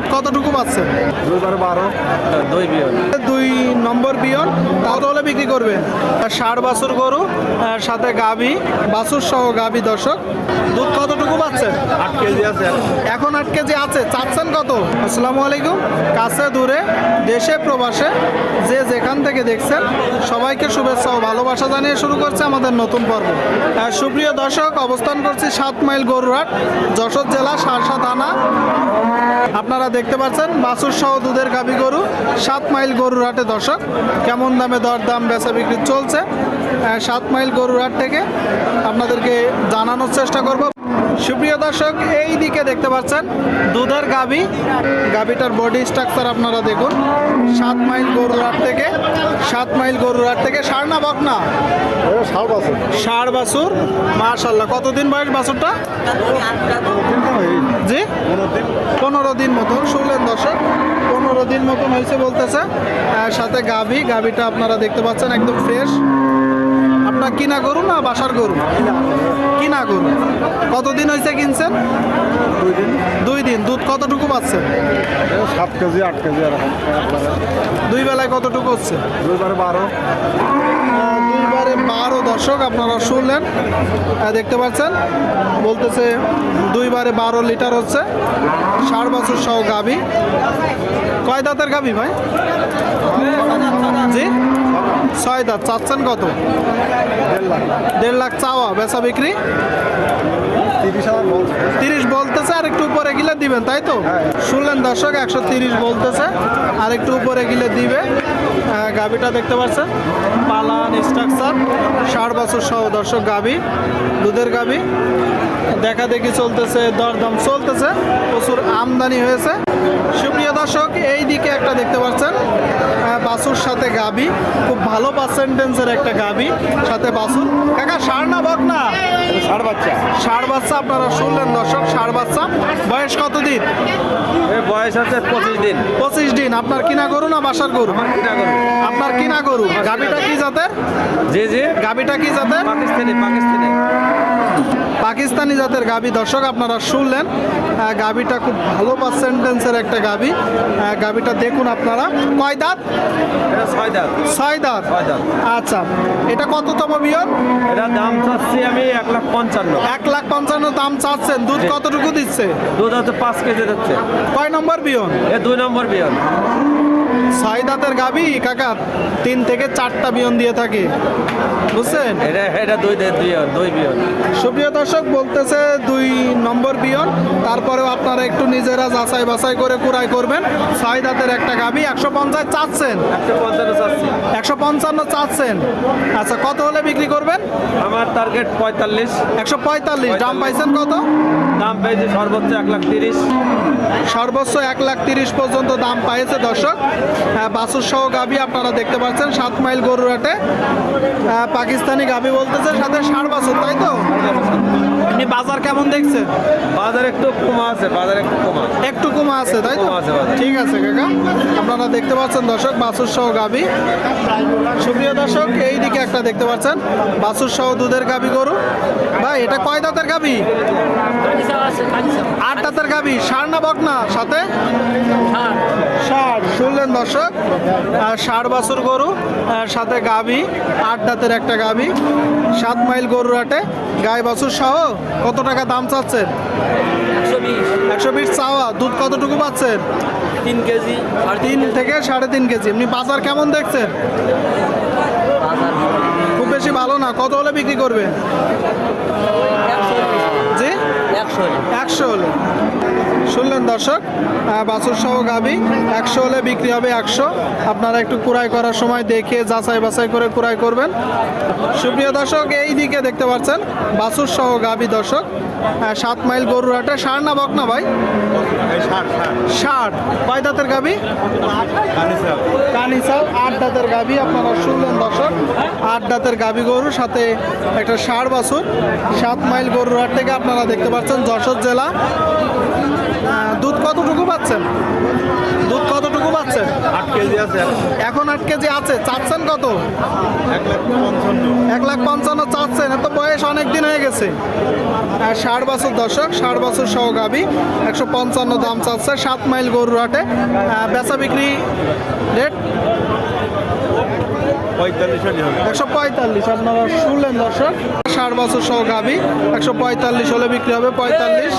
দুধ কতটুকু পাচ্ছেন দুইবার বারো। দুই বিয়ন দুই নম্বর বিয়ন কত হলে বিক্রি করবেন? ষাট বাছুর গরু আর সাথে গাভী বাছুর সহ গাভী দর্শক দুধ কতটুকু পাচ্ছেন আট কেজি আছে। এখন আট কেজি আছে চাচ্ছেন কত? আসসালামু আলাইকুম কাছে দূরে দেশে প্রবাসে যে যেখান থেকে দেখছেন সবাইকে শুভেচ্ছা ও ভালোবাসা জানিয়ে শুরু করছে আমাদের নতুন পর্ব। আর সুপ্রিয় দর্শক অবস্থান করছি সাত মাইল গরুরহাট যশোর জেলা সারসা থানা। আপনারা দেখতে পাচ্ছেন বাছুর সহ দুধের গাভী গরু সাত মাইল গরুর হাটে দর্শক। কেমন দামে দর দাম বেচা বিক্রি চলছে? সাত মাইল গরুর হাট থেকে আপনাদেরকে জানানোর চেষ্টা করব। সুপ্রিয় দর্শক এই দিকে দেখতে পাচ্ছেন দুধের গাভী। গাভীটার বডি স্ট্রাকচার আপনারা দেখুন। সাত মাইল গরুর হাট থেকে সাত মাইল গরুর হাট থেকে সার না বকনা ষাড় বাছুর। মার্শাল্লাহ কতদিন বয়স বাছুরটা? জি? পনেরো দিন মতন শুনলেন দর্শক পনেরো দিন মতন হয়েছে বলতেছে। আর সাথে গাভী গাভীটা আপনারা দেখতে পাচ্ছেন একদম ফ্রেশ আপনার কিনা গরু না বাসার গরু? কিনা গরু। কতদিন হয়েছে কিনছেন? দুই দিন। দুধ কতটুকু পাচ্ছেন সাত কেজি আট কেজি এরকম। দুই বেলায় কতটুকু হচ্ছে? দুইবার বারো। দুইবারে বারো দর্শক আপনারা শুনলেন। দেখতে পাচ্ছেন বলতেছে দুইবারে বারো লিটার হচ্ছে। ষাট বছর সহ গাভী কয় দাঁতের গাভী ভাই? জি? ছয় দাঁত চাচ্ছেন কত? দেড় লাখ দেড় লাখ চাওয়া বেচা বিক্রি? তিরিশ বলতেছে আর একটু উপরে গিলে দিবেন তাই তো? হ্যাঁ। শুনলেন দর্শক একশো তিরিশ বলতেছে আর একটু উপরে গিলে দিবে। আহ, গাভীটা দেখতে পাচ্ছেন? পালান স্ট্রাকচার ষাট বছর সহ দর্শক গাভী দুধের গাভী। দেখা দেখি চলতেছে দরদাম চলতেছে প্রচুর আমদানি হয়েছে। সুপ্রিয় দর্শক এই দিকে একটা দেখতে পাচ্ছেন আহ, বাছুর সাথে গাভী খুব ভালো পার্সেন্টেন্সের একটা গাবি সাথে বাসুন কাকা সার না বক না? ষাড় বাচ্চা। ষাড় বাচ্চা আপনারা শুনলেন দর্শক ষাড় বাচ্চা। বয়স কত দিন বয়স হচ্ছে পঁচিশ দিন। পঁচিশ দিন। আপনার কিনা গরু না বাসার গরু? কিনা গরু। আপনার কিনা গরু? গাবিটা কি জাতের? জি জি গাবিটা কি জাতের? পাকিস্তানি পাকিস্তানি। পাকিস্তানি জাতের গাবি। দর্শক আপনারা শুনলেন গাবিটা খুব ভালো পার্সেন্টেন্সের একটা গাবি। গাবিটা দেখুন আপনারা। কয় দাঁত? এটা ছয় দাঁত। ছয় দাঁত? ছয় দাঁত। আচ্ছা এটা কততম বিয়ন? এটা দাম চাচ্ছি আমি এক লাখ পঞ্চান্ন। এক লাখ পঞ্চান্ন দাম চাচ্ছেন। দুধ কতটুকু দিচ্ছে? দুধ হচ্ছে পাঁচ কেজি দিচ্ছে। কয় নম্বর বিয়ন? এ দুই নম্বর বিয়ন। ছয় দাঁতের গাবি কাকা তিন থেকে চারটা বিয়ন দিয়ে থাকে। বুঝছেন? এটা এটা দুই দুই বিয়ন। সুপ্রিয় দর্শক বলতেছে দুই নম্বর বিয়ন। তারপরেও আপনারা একটু নিজেরা যাচাই বাছাই করে কুড়াই করবেন। ছয় দাঁতের একটা গাবি একশো পঞ্চাশ চাচ্ছেন। একশো পঞ্চান্ন একশো পঞ্চান্ন চাচ্ছেন। আচ্ছা কত হলে বিক্রি করবেন? আমার টার্গেট পঁয়তাল্লিশ। একশো পঁয়তাল্লিশ। দাম পাইছেন কত? দাম পেয়েছি সর্বোচ্চ এক লাখ তিরিশ। সর্বোচ্চ এক লাখ তিরিশ পর্যন্ত দাম পাইছে দর্শক। বাসুর সহ গাবি আপনারা দেখতে পাচ্ছেন সাত মাইল গরুরাটে আহ, পাকিস্তানি গাবি বলতেছে সাথে ষাট বাছুর তাই তো? আপনি বাজার কেমন দেখছেন? বাজার একটু কমা আছে বাজার একটু কমা একটু কমা আছে তাই তো। ঠিক আছে কাকা। আপনারা দেখতে পাচ্ছেন দর্শক বাসুর সহ গাবি সুপ্রিয় দর্শক এই দিকে একটা দেখতে পাচ্ছেন বাসুর সহ দুধের গাবি গরু। ভাই এটা কয় দাঁতের গাবি আট দাঁতের গাবি সার না বক না সাথে শুনলেন দর্শক ষাট বাছুর গরু সাথে গাভী আট দাঁতের একটা গাভী সাত মাইল গরুর হাটে গাই বাছুর সহ কত টাকা দাম চাচ্ছেন? একশো বিশ। চাওয়া দুধ কতটুকু পাচ্ছেন? তিন কেজি আর তিন থেকে সাড়ে তিন কেজি। এমনি বাজার কেমন দেখছেন? খুব বেশি ভালো না কত হলে বিক্রি করবে একশো হলে। শুনলেন দর্শক বাছুর সহ গাবি একশো হলে বিক্রি হবে একশো। আপনারা একটু কুড়াই করার সময় দেখে যাচাই বাছাই করে কুড়াই করবেন। সুপ্রিয় দর্শক এই দিকে দেখতে পাচ্ছেন বাছুর সহ গাবি দর্শক সাত মাইল গরুর হাটে। সার না বক না ভাই? ষাট ষাট ষাট কয় দাঁতের গাবি কানিসাল আট দাঁতের গাবি আপনারা শুনলেন দর্শক আট দাঁতের গাবি গরু সাথে একটা ষাড় বাছুর সাত মাইল গরুর হাট থেকে আপনারা দেখতে পাচ্ছেন যশোর জেলা। দুধ কতটুকু পাচ্ছেন? দুধ কতটুকু পাচ্ছেন? আট কেজি আছে এখন। আট কেজি আছে চাচ্ছেন কত? এক লাখ পঞ্চান্ন। এক লাখ পঞ্চান্ন চাচ্ছেন এত বয়স অনেক দিন হয়ে গেছে। ষাট বছর দর্শক ষাট বছর সহ গাবি একশো পঞ্চান্ন দাম চাচ্ছে সাত মাইল গরুর হাটে। বেচা বিক্রি রেট? পঁয়তাল্লিশ একশো পঁয়তাল্লিশ, আপনারা শুনলেন দর্শক। ষাট বছর সহ গাবি, একশো পঁয়তাল্লিশ হলে বিক্রি হবে, পঁয়তাল্লিশ।